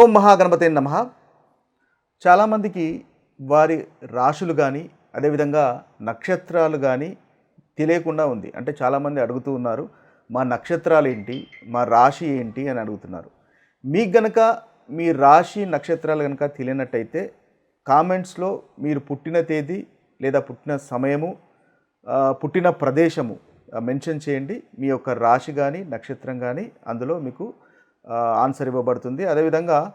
ఓం మహాగణపతి నమ. చాలామందికి వారి రాశులు కానీ అదేవిధంగా నక్షత్రాలు కానీ తెలియకుండా ఉంది. అంటే చాలామంది అడుగుతూ ఉన్నారు మా నక్షత్రాలు ఏంటి? మా రాశి ఏంటి? అని అడుగుతున్నారు. మీకు గనక మీ రాశి నక్షత్రాలు కనుక తెలియనట్టయితే కామెంట్స్లో మీరు పుట్టిన తేదీ లేదా పుట్టిన సమయము పుట్టిన ప్రదేశము మెన్షన్ చేయండి. మీ యొక్క రాశి కానీ నక్షత్రం కానీ అందులో మీకు ఆన్సర్ ఇవ్వబడుతుంది. అదేవిధంగా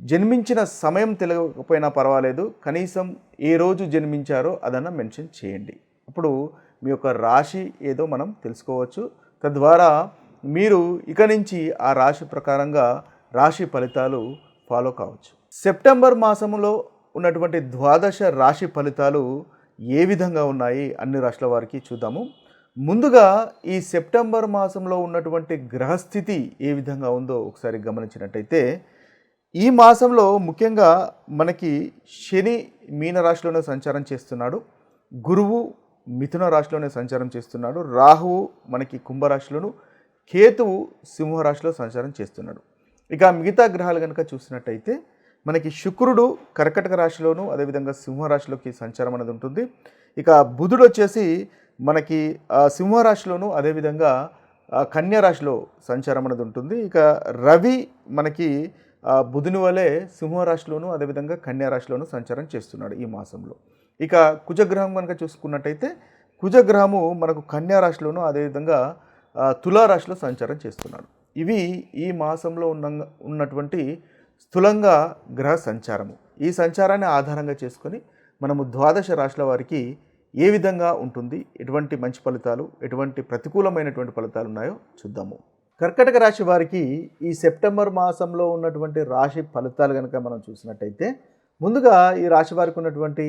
జన్మించిన సమయం తెలియకపోయినా పర్వాలేదు. కనీసం ఏ రోజు జన్మించారో అదన్న మెన్షన్ చేయండి. అప్పుడు మీ యొక్క రాశి ఏదో మనం తెలుసుకోవచ్చు. తద్వారా మీరు ఇక నుంచి ఆ రాశి ప్రకారంగా రాశి ఫలితాలు ఫాలో కావచ్చు. సెప్టెంబర్ మాసంలో ఉన్నటువంటి ద్వాదశ రాశి ఫలితాలు ఏ విధంగా ఉన్నాయి? అన్ని రాష్ట్రాల వారికి చూద్దాము. ముందుగా ఈ సెప్టెంబర్ మాసంలో ఉన్నటువంటి గ్రహస్థితి ఏ విధంగా ఉందో ఒకసారి గమనించినట్టయితే ఈ మాసంలో ముఖ్యంగా మనకి శని మీన రాశిలోనే సంచారం చేస్తున్నాడు. గురువు మిథున రాశిలోనే సంచారం చేస్తున్నాడు. రాహువు మనకి కుంభరాశిలోను కేతువు సింహరాశిలో సంచారం చేస్తున్నాడు. ఇక మిగతా గ్రహాలు కనుక చూసినట్టయితే మనకి శుక్రుడు కర్కటక రాశిలోను అదేవిధంగా సింహరాశిలోకి సంచారం అనేది ఉంటుంది. ఇక బుధుడు వచ్చేసి మనకి ఆ, సింహరాశిలోను అదేవిధంగా కన్యారాశిలో రాశిలో సంచారం అనేది ఉంటుంది. ఇక రవి మనకి బుధుని వలె సింహరాశిలోను అదేవిధంగా కన్యారాశిలోను సంచారం చేస్తున్నాడు ఈ మాసంలో. ఇక కుజగ్రహం కనుక చూసుకున్నట్టయితే కుజగ్రహము మనకు కన్యారాశిలోను అదేవిధంగా తులారాశిలో రాశిలో సంచారం చేస్తున్నాడు. ఇవి ఈ మాసంలో ఉన్న ఉన్నటువంటి స్థూలంగా గ్రహ సంచారము. ఈ సంచారాన్ని ఆధారంగా చేసుకొని మనము ద్వాదశ రాశుల వారికి ఏ విధంగా ఉంటుంది ఎటువంటి మంచి ఫలితాలు ఎటువంటి ప్రతికూలమైనటువంటి ఫలితాలు ఉన్నాయో చూద్దాము. కర్కటక రాశి వారికి ఈ సెప్టెంబర్ మాసంలో ఉన్నటువంటి రాశి ఫలితాలు కనుక మనం చూసినట్టయితే ముందుగా ఈ రాశి వారికి ఉన్నటువంటి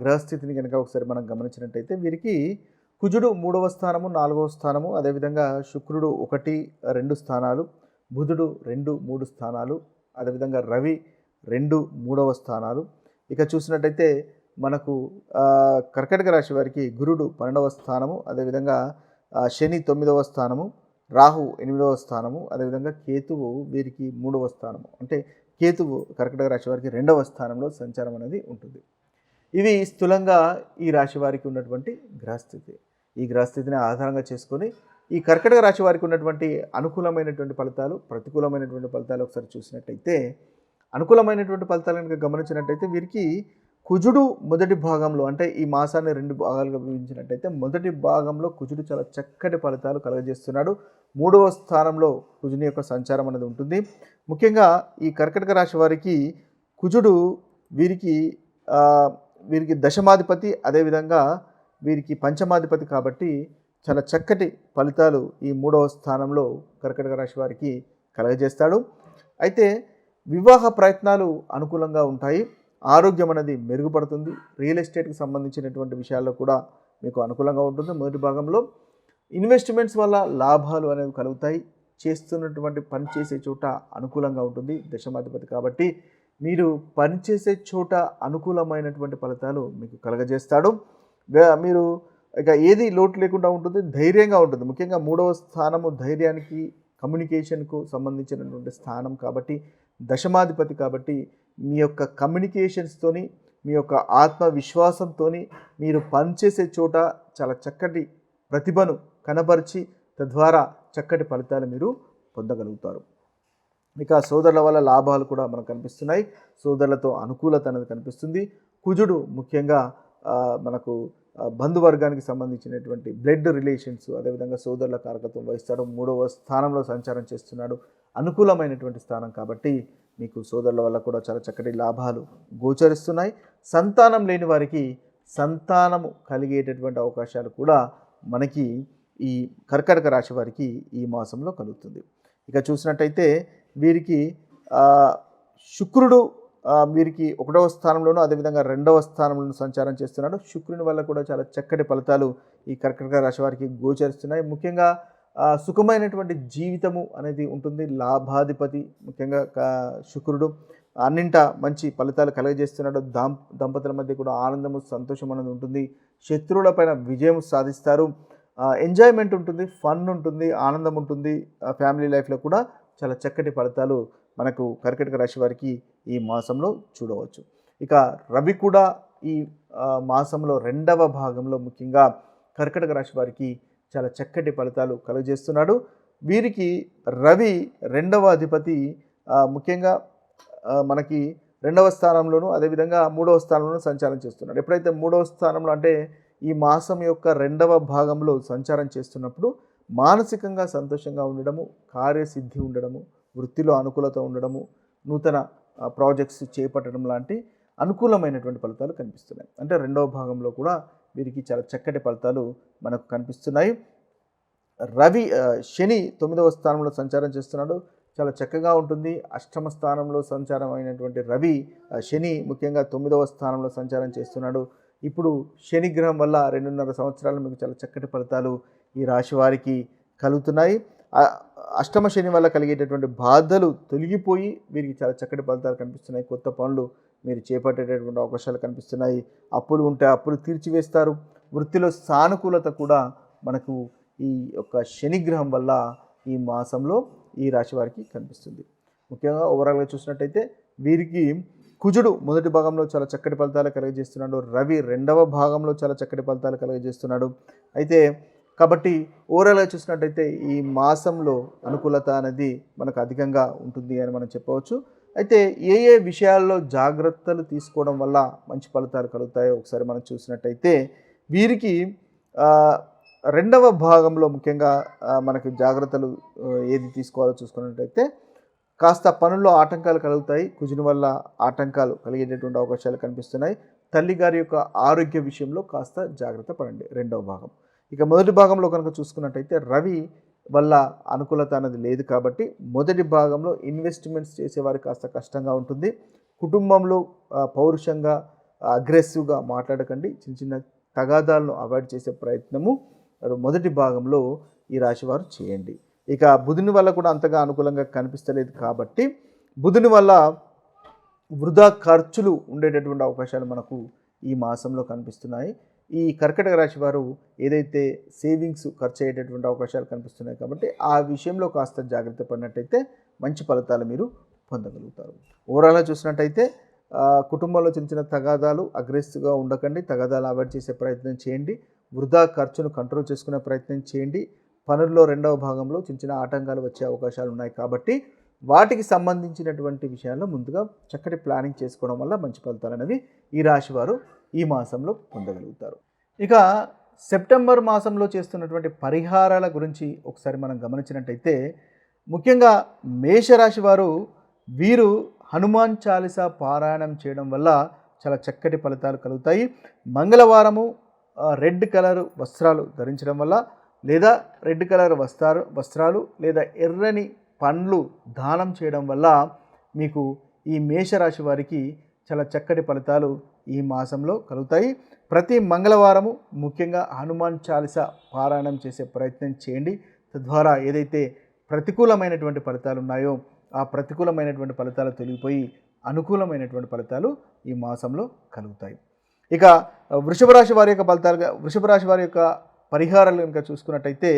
గ్రహస్థితిని కనుక ఒకసారి మనం గమనించినట్టయితే వీరికి కుజుడు మూడవ స్థానము నాలుగవ స్థానము అదేవిధంగా శుక్రుడు ఒకటి రెండు స్థానాలు బుధుడు రెండు మూడు స్థానాలు అదేవిధంగా రవి రెండు మూడవ స్థానాలు. ఇక చూసినట్టయితే మనకు కర్కటక రాశి వారికి గురుడు పన్నెండవ స్థానము అదేవిధంగా శని తొమ్మిదవ స్థానము రాహు ఎనిమిదవ స్థానము అదేవిధంగా కేతువు వీరికి మూడవ స్థానము. అంటే కేతువు కర్కటక రాశి వారికి రెండవ స్థానంలో సంచారం అనేది ఉంటుంది. ఇవి స్థూలంగా ఈ రాశి వారికి ఉన్నటువంటి గ్రహస్థితి. ఈ గ్రహస్థితిని ఆధారంగా చేసుకొని ఈ కర్కటక రాశి వారికి ఉన్నటువంటి అనుకూలమైనటువంటి ఫలితాలు ప్రతికూలమైనటువంటి ఫలితాలు ఒకసారి చూసినట్టయితే అనుకూలమైనటువంటి ఫలితాలను గమనించినట్టయితే వీరికి కుజుడు మొదటి భాగంలో అంటే ఈ మాసాన్ని రెండు భాగాలుగా విభజించినట్టయితే మొదటి భాగంలో కుజుడు చాలా చక్కటి ఫలితాలు కలుగజేస్తున్నాడు. మూడవ స్థానంలో కుజుని యొక్క సంచారం అనేది ఉంటుంది. ముఖ్యంగా ఈ కర్కటక రాశి వారికి కుజుడు వీరికి వీరికి దశమాధిపతి అదేవిధంగా వీరికి పంచమాధిపతి కాబట్టి చాలా చక్కటి ఫలితాలు ఈ మూడవ స్థానంలో కర్కటక రాశి వారికి కలగజేస్తాడు. అయితే వివాహ ప్రయత్నాలు అనుకూలంగా ఉంటాయి. ఆరోగ్యం అనేది మెరుగుపడుతుంది. రియల్ ఎస్టేట్కి సంబంధించినటువంటి విషయాల్లో కూడా మీకు అనుకూలంగా ఉంటుంది. మొదటి భాగంలో ఇన్వెస్ట్మెంట్స్ వల్ల లాభాలు అనేవి కలుగుతాయి. చేస్తున్నటువంటి పని చేసే చోట అనుకూలంగా ఉంటుంది. దశమాధిపతి కాబట్టి మీరు పనిచేసే చోట అనుకూలమైనటువంటి ఫలితాలు మీకు కలగజేస్తాడు. మీరు ఇక ఏది లోటు లేకుండా ఉంటుంది. ధైర్యంగా ఉంటుంది. ముఖ్యంగా మూడవ స్థానము ధైర్యానికి కమ్యూనికేషన్కు సంబంధించినటువంటి స్థానం కాబట్టి దశమాధిపతి కాబట్టి మీ యొక్క కమ్యూనికేషన్స్తోని మీ యొక్క ఆత్మవిశ్వాసంతో మీరు పనిచేసే చోట చాలా చక్కటి ప్రతిభను కనబరిచి తద్వారా చక్కటి ఫలితాలు మీరు పొందగలుగుతారు. ఇక సోదరుల వల్ల లాభాలు కూడా మనకు కనిపిస్తున్నాయి. సోదరులతో అనుకూలత అనేది కనిపిస్తుంది. కుజుడు ముఖ్యంగా మనకు బంధువర్గానికి సంబంధించినటువంటి బ్లడ్ రిలేషన్స్ అదేవిధంగా సోదరుల కారకత్వం వహిస్తాడు. మూడవ స్థానంలో సంచారం చేస్తున్నాడు. అనుకూలమైనటువంటి స్థానం కాబట్టి మీకు సోదరుల వల్ల కూడా చాలా చక్కటి లాభాలు గోచరిస్తున్నాయి. సంతానం లేని వారికి సంతానము కలిగేటటువంటి అవకాశాలు కూడా మనకి ఈ కర్కటక రాశి వారికి ఈ మాసంలో కలుగుతుంది. ఇక చూసినట్టయితే వీరికి శుక్రుడు వీరికి ఒకటవ స్థానంలోనూ అదేవిధంగా రెండవ స్థానంలోనూ సంచారం చేస్తున్నాడు. శుక్రుని వల్ల కూడా చాలా చక్కటి ఫలితాలు ఈ కర్కటక రాశి వారికి గోచరిస్తున్నాయి. ముఖ్యంగా సుఖమైనటువంటి జీవితము అనేది ఉంటుంది. లాభాధిపతి ముఖ్యంగా శుక్రుడు. అన్నింట మంచి ఫలితాలు కలగజేస్తున్నాడు. దాం దంపతుల మధ్య కూడా ఆనందము సంతోషం అనేది ఉంటుంది. శత్రువులపైన విజయం సాధిస్తారు. ఎంజాయ్మెంట్ ఉంటుంది ఫన్ ఉంటుంది ఆనందం ఉంటుంది. ఫ్యామిలీ లైఫ్లో కూడా చాలా చక్కటి ఫలితాలు మనకు కర్కటక రాశి వారికి ఈ మాసంలో చూడవచ్చు. ఇక రవి కూడా ఈ మాసంలో రెండవ భాగంలో ముఖ్యంగా కర్కటక రాశి వారికి చాలా చక్కటి ఫలితాలు కలుగజేస్తున్నాడు. వీరికి రవి రెండవ అధిపతి ముఖ్యంగా మనకి రెండవ స్థానంలోను అదేవిధంగా మూడవ స్థానంలోనూ సంచారం చేస్తున్నాడు. ఎప్పుడైతే మూడవ స్థానంలో అంటే ఈ మాసం యొక్క రెండవ భాగంలో సంచారం చేస్తున్నప్పుడు మానసికంగా సంతోషంగా ఉండడము కార్యసిద్ధి ఉండడము వృత్తిలో అనుకూలత ఉండడము నూతన ప్రాజెక్ట్స్ చేపట్టడం లాంటి అనుకూలమైనటువంటి ఫలితాలు కనిపిస్తున్నాయి. అంటే రెండవ భాగంలో కూడా వీరికి చాలా చక్కటి ఫలితాలు మనకు కనిపిస్తున్నాయి. రవి శని తొమ్మిదవ స్థానంలో సంచారం చేస్తున్నాడు. చాలా చక్కగా ఉంటుంది. అష్టమ స్థానంలో సంచారం అయినటువంటి రవి శని ముఖ్యంగా తొమ్మిదవ స్థానంలో సంచారం చేస్తున్నాడు. ఇప్పుడు శని గ్రహం వల్ల రెండున్నర సంవత్సరాలు మీకు చాలా చక్కటి ఫలితాలు ఈ రాశి వారికి కలుగుతున్నాయి. అష్టమ శని వల్ల కలిగేటటువంటి బాధలు తొలగిపోయి వీరికి చాలా చక్కటి ఫలితాలు కనిపిస్తున్నాయి. కొత్త పనులు మీరు చేపట్టేటటువంటి అవకాశాలు కనిపిస్తున్నాయి. అప్పులు ఉంటే అప్పులు తీర్చివేస్తారు. వృత్తిలో సానుకూలత కూడా మనకు ఈ యొక్క శనిగ్రహం వల్ల ఈ మాసంలో ఈ రాశి వారికి కనిపిస్తుంది. ముఖ్యంగా ఓవరాల్గా చూసినట్టయితే వీరికి కుజుడు మొదటి భాగంలో చాలా చక్కటి ఫలితాలు కలుగజేస్తున్నాడు. రవి రెండవ భాగంలో చాలా చక్కటి ఫలితాలు కలుగజేస్తున్నాడు. అయితే కాబట్టి ఓవరాల్గా చూసినట్టయితే ఈ మాసంలో అనుకూలత అనేది మనకు అధికంగా ఉంటుంది అని మనం చెప్పవచ్చు. అయితే ఏ ఏ విషయాల్లో జాగ్రత్తలు తీసుకోవడం వల్ల మంచి ఫలితాలు కలుగుతాయో ఒకసారి మనం చూసినట్టయితే వీరికి రెండవ భాగంలో ముఖ్యంగా మనకు మనకి జాగ్రత్తలు ఏది తీసుకోవాలో చూసుకున్నట్టయితే కాస్త పనుల్లో ఆటంకాలు కలుగుతాయి. కుజుని వల్ల ఆటంకాలు కలిగేటటువంటి అవకాశాలు కనిపిస్తున్నాయి. తల్లి గారి యొక్క ఆరోగ్య విషయంలో కాస్త జాగ్రత్త పడండి. రెండవ భాగం. ఇక మొదటి భాగంలో కనుక చూసుకున్నట్టయితే రవి వల్ల అనుకూలత అనేది లేదు కాబట్టి మొదటి భాగంలో ఇన్వెస్ట్మెంట్స్ చేసేవారికి కాస్త కష్టంగా ఉంటుంది. కుటుంబంలో పౌరుషంగా అగ్రెసివ్గా మాట్లాడకండి. చిన్న చిన్న తగాదాలను అవాయిడ్ చేసే ప్రయత్నము మొదటి భాగంలో ఈ రాశి వారు చేయండి. ఇక బుధుని వల్ల కూడా అంతగా అనుకూలంగా కనిపిస్తలేదు కాబట్టి బుధుని వల్ల వృధా ఖర్చులు ఉండేటటువంటి అవకాశాలు మనకు ఈ మాసంలో కనిపిస్తున్నాయి. ఈ కర్కటక రాశి వారు ఏదైతే సేవింగ్స్ ఖర్చు అయ్యేటటువంటి అవకాశాలు కనిపిస్తున్నాయి కాబట్టి ఆ విషయంలో కాస్త జాగ్రత్త పడినట్టయితే మంచి ఫలితాలు మీరు పొందగలుగుతారు. ఓవరాల్గా చూసినట్టయితే కుటుంబంలో చిన్న చిన్న తగాదాలు అగ్రెసివ్గా ఉండకండి. తగాదాలు అవాయిడ్ చేసే ప్రయత్నం చేయండి. వృధా ఖర్చును కంట్రోల్ చేసుకునే ప్రయత్నం చేయండి. పనుల్లో రెండవ భాగంలో చిన్న చిన్న ఆటంకాలు వచ్చే అవకాశాలు ఉన్నాయి కాబట్టి వాటికి సంబంధించినటువంటి విషయాల్లో ముందుగా చక్కటి ప్లానింగ్ చేసుకోవడం వల్ల మంచి ఫలితాలు అనేవి ఈ రాశి వారు ఈ మాసంలో పొందగలుగుతారు. ఇక సెప్టెంబర్ మాసంలో చేస్తున్నటువంటి పరిహారాల గురించి ఒకసారి మనం గమనించినట్టయితే ముఖ్యంగా మేషరాశి వారు వీరు హనుమాన్ చాలీసా పారాయణం చేయడం వల్ల చాలా చక్కటి ఫలితాలు కలుగుతాయి. మంగళవారము రెడ్ కలర్ వస్త్రాలు ధరించడం వల్ల లేదా రెడ్ కలర్ వస్త్రాలు వస్త్రాలు లేదా ఎర్రని పండ్లు దానం చేయడం వల్ల మీకు ఈ మేషరాశి వారికి చాలా చక్కటి ఫలితాలు ఈ మాసంలో కలుగుతాయి. ప్రతి మంగళవారము ముఖ్యంగా హనుమాన్ చాలీస పారాయణం చేసే ప్రయత్నం చేయండి. తద్వారా ఏదైతే ప్రతికూలమైనటువంటి ఫలితాలు ఉన్నాయో ఆ ప్రతికూలమైనటువంటి ఫలితాలు తొలగిపోయి అనుకూలమైనటువంటి ఫలితాలు ఈ మాసంలో కలుగుతాయి. ఇక వృషభ రాశి వారి యొక్క ఫలితాలుగా వృషభ రాశి వారి యొక్క పరిహారాలు కనుక చూసుకున్నట్టయితే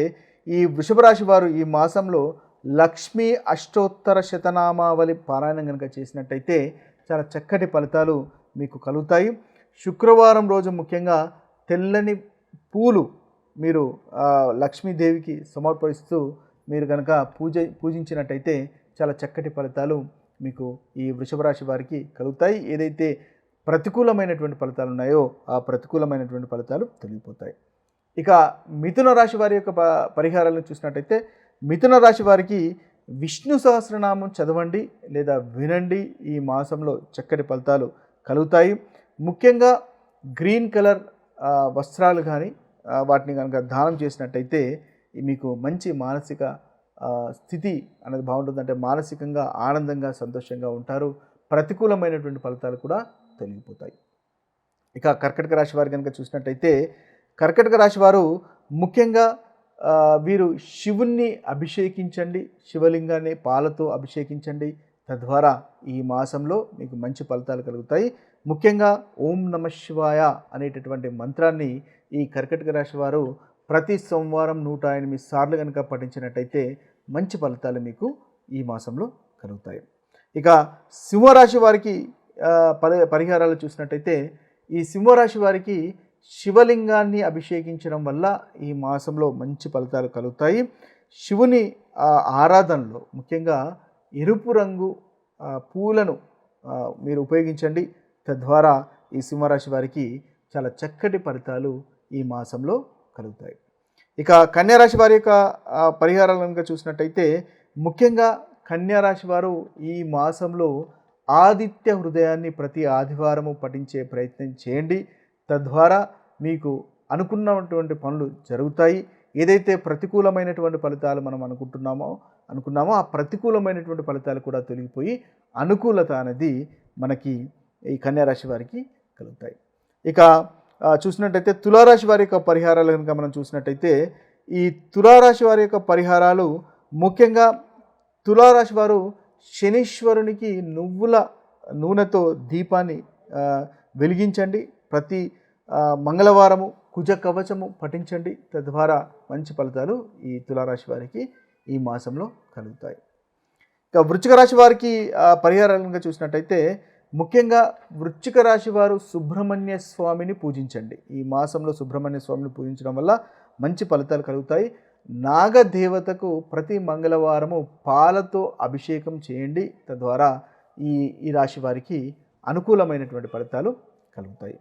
ఈ వృషభ రాశి వారు ఈ మాసంలో లక్ష్మీ అష్టోత్తర శతనామావళి పారాయణం కనుక చేసినట్టయితే చాలా చక్కటి ఫలితాలు మీకు కలుగుతాయి. శుక్రవారం రోజు ముఖ్యంగా తెల్లని పూలు మీరు లక్ష్మీదేవికి సమర్పిస్తూ మీరు కనుక పూజ పూజించినట్టయితే చాలా చక్కటి ఫలితాలు మీకు ఈ వృషభ రాశి వారికి కలుగుతాయి. ఏదైతే ప్రతికూలమైనటువంటి ఫలితాలు ఉన్నాయో ఆ ప్రతికూలమైనటువంటి ఫలితాలు తొలగిపోతాయి. ఇక మిథున రాశి వారి యొక్క ప- పరిహారాలను చూసినట్టయితే మిథున రాశి వారికి విష్ణు సహస్రనామం చదవండి లేదా వినండి. ఈ మాసంలో చక్కటి ఫలితాలు కలుగుతాయి. ముఖ్యంగా గ్రీన్ కలర్ వస్త్రాలు కానీ వాటిని కనుక దానం చేసినట్టయితే మీకు మంచి మానసిక స్థితి అనేది బాగుంటుంది. అంటే మానసికంగా ఆనందంగా సంతోషంగా ఉంటారు. ప్రతికూలమైనటువంటి ఫలితాలు కూడా తొలగిపోతాయి. ఇక కర్కటక రాశి వారు కనుక చూసినట్టయితే కర్కటక రాశి వారు ముఖ్యంగా వీరు శివుణ్ణి అభిషేకించండి శివలింగాన్ని పాలతో అభిషేకించండి. తద్వారా ఈ మాసంలో మీకు మంచి ఫలితాలు కలుగుతాయి. ముఖ్యంగా ఓం నమ శివాయ అనేటటువంటి మంత్రాన్ని ఈ కర్కటక రాశి వారు ప్రతి సోమవారం నూట ఎనిమిది సార్లు కనుక పఠించినట్టయితే మంచి ఫలితాలు మీకు ఈ మాసంలో కలుగుతాయి. ఇక సింహరాశి వారికి పరిహారాలు చూసినట్టయితే ఈ సింహరాశి వారికి శివలింగాన్ని అభిషేకించడం వల్ల ఈ మాసంలో మంచి ఫలితాలు కలుగుతాయి. శివుని ఆరాధనలో ముఖ్యంగా ఎరుపు రంగు పూలను మీరు ఉపయోగించండి. తద్వారా ఈ సింహరాశి వారికి చాలా చక్కటి ఫలితాలు ఈ మాసంలో కలుగుతాయి. ఇక కన్యారాశి వారి యొక్క పరిహారాలను పరిహారాలు కనుక చూసినట్టయితే ముఖ్యంగా కన్యారాశి వారు ఈ మాసంలో ఆదిత్య హృదయాన్ని ప్రతి ఆదివారము పఠించే ప్రయత్నం చేయండి. తద్వారా మీకు అనుకున్నటువంటి పనులు జరుగుతాయి. ఏదైతే ప్రతికూలమైనటువంటి ఫలితాలు మనం అనుకుంటున్నామో అనుకున్నామో ఆ ప్రతికూలమైనటువంటి ఫలితాలు కూడా తొలగిపోయి అనుకూలత అనేది మనకి ఈ కన్యారాశి వారికి కలుగుతాయి. ఇక చూసినట్టయితే తులారాశి వారి యొక్క పరిహారాలు కనుక మనం చూసినట్టయితే ఈ తులారాశి వారి యొక్క పరిహారాలు ముఖ్యంగా తులారాశి వారు శనీశ్వరునికి నువ్వుల నూనెతో దీపాన్ని వెలిగించండి. ప్రతి మంగళవారము కుజ కవచము పఠించండి. తద్వారా మంచి ఫలితాలు ఈ తులారాశి వారికి ఈ మాసంలో కలుగుతాయి. ఇక వృచ్చిక రాశి వారికి పరిహారంగా చూసినట్టయితే ముఖ్యంగా వృచ్చిక రాశి వారు సుబ్రహ్మణ్య స్వామిని పూజించండి. ఈ మాసంలో సుబ్రహ్మణ్య స్వామిని పూజించడం వల్ల మంచి ఫలితాలు కలుగుతాయి. నాగదేవతకు ప్రతి మంగళవారము పాలతో అభిషేకం చేయండి. తద్వారా ఈ ఈ రాశి వారికి అనుకూలమైనటువంటి ఫలితాలు కలుగుతాయి.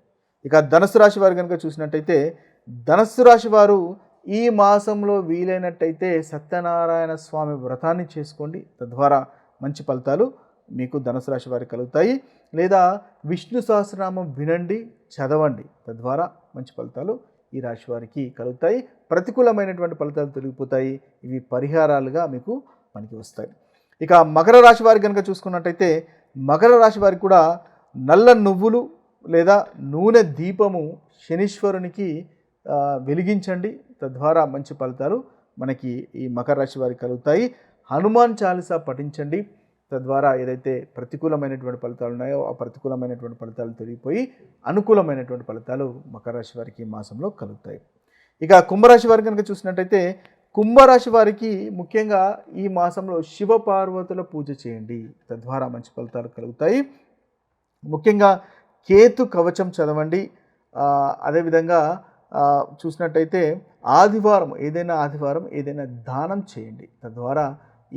ఇక ధనస్సు రాశి వారు కనుక చూసినట్టయితే ధనస్సు రాశి వారు ఈ మాసంలో వీలైనట్టయితే సత్యనారాయణ స్వామి వ్రతాన్ని చేసుకోండి. తద్వారా మంచి ఫలితాలు మీకు ధనుసు రాశి వారికి కలుగుతాయి. లేదా విష్ణు సహస్రనామం వినండి చదవండి. తద్వారా మంచి ఫలితాలు ఈ రాశి వారికి కలుగుతాయి. ప్రతికూలమైనటువంటి ఫలితాలు తొలగిపోతాయి. ఇవి పరిహారాలుగా మీకు పనికి వస్తాయి. ఇక మకర రాశి వారికి కనుక చూసుకున్నట్టయితే మకర రాశి వారికి కూడా నల్ల నువ్వులు లేదా నూనె దీపము శనీశ్వరునికి వెలిగించండి. తద్వారా మంచి ఫలితాలు మనకి ఈ మకర రాశి వారికి కలుగుతాయి. హనుమాన్ చాలీసా పఠించండి. తద్వారా ఏదైతే ప్రతికూలమైనటువంటి ఫలితాలు ఉన్నాయో ఆ ప్రతికూలమైనటువంటి ఫలితాలు తొలగిపోయి అనుకూలమైనటువంటి ఫలితాలు మకర రాశి వారికి ఈ మాసంలో కలుగుతాయి. ఇక కుంభరాశి వారికి కనుక చూసినట్టయితే కుంభరాశి వారికి ముఖ్యంగా ఈ మాసంలో శివ పార్వతుల పూజ చేయండి. తద్వారా మంచి ఫలితాలు కలుగుతాయి. ముఖ్యంగా కేతు కవచం చదవండి. అదేవిధంగా చూసినట్టయితే ఆదివారం ఏదైనా ఆదివారం ఏదైనా దానం చేయండి. తద్వారా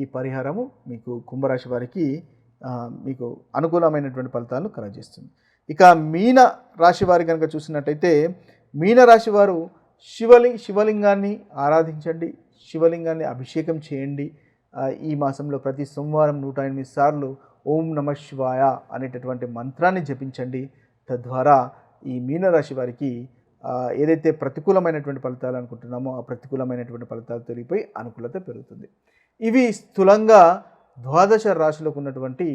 ఈ పరిహారము మీకు కుంభరాశి వారికి మీకు అనుకూలమైనటువంటి ఫలితాలను కలగజేస్తుంది. ఇక మీన రాశి వారి కనుక చూసినట్టయితే మీన రాశి వారు శివలి శివలింగాన్ని ఆరాధించండి. శివలింగాన్ని అభిషేకం చేయండి. ఈ మాసంలో ప్రతి సోమవారం నూట ఎనిమిది సార్లు ఓం నమ శివాయ అనేటటువంటి మంత్రాన్ని జపించండి. తద్వారా ఈ మీనరాశి వారికి ఏదైతే ప్రతికూలమైనటువంటి ఫలితాలు అనుకుంటున్నామో ఆ ప్రతికూలమైనటువంటి ఫలితాలు తొలగిపోయి అనుకూలత పెరుగుతుంది. ఇవి స్థూలంగా ద్వాదశ రాశులకు ఉన్నటువంటి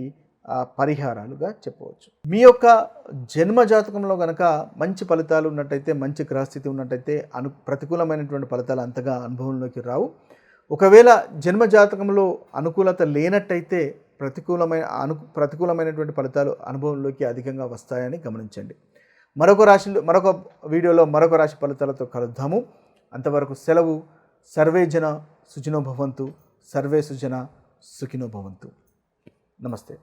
పరిహారాలుగా చెప్పవచ్చు. మీ యొక్క జన్మ జాతకంలో కనుక మంచి ఫలితాలు ఉన్నట్టయితే మంచి గ్రహస్థితి ఉన్నట్టయితే అను ప్రతికూలమైనటువంటి ఫలితాలు అంతగా అనుభవంలోకి రావు. ఒకవేళ జన్మ జాతకంలో అనుకూలత లేనట్టయితే ప్రతికూలమైన అను ప్రతికూలమైనటువంటి ఫలితాలు అనుభవంలోకి అధికంగా వస్తాయని గమనించండి. మరొక రాశిలో మరొక వీడియోలో మరొక రాశి ఫలితాలతో కలుద్దాము. అంతవరకు సెలవు సర్వే జన సుజనో భవంతు సర్వే సుజన సుఖినో భవంతు. నమస్తే.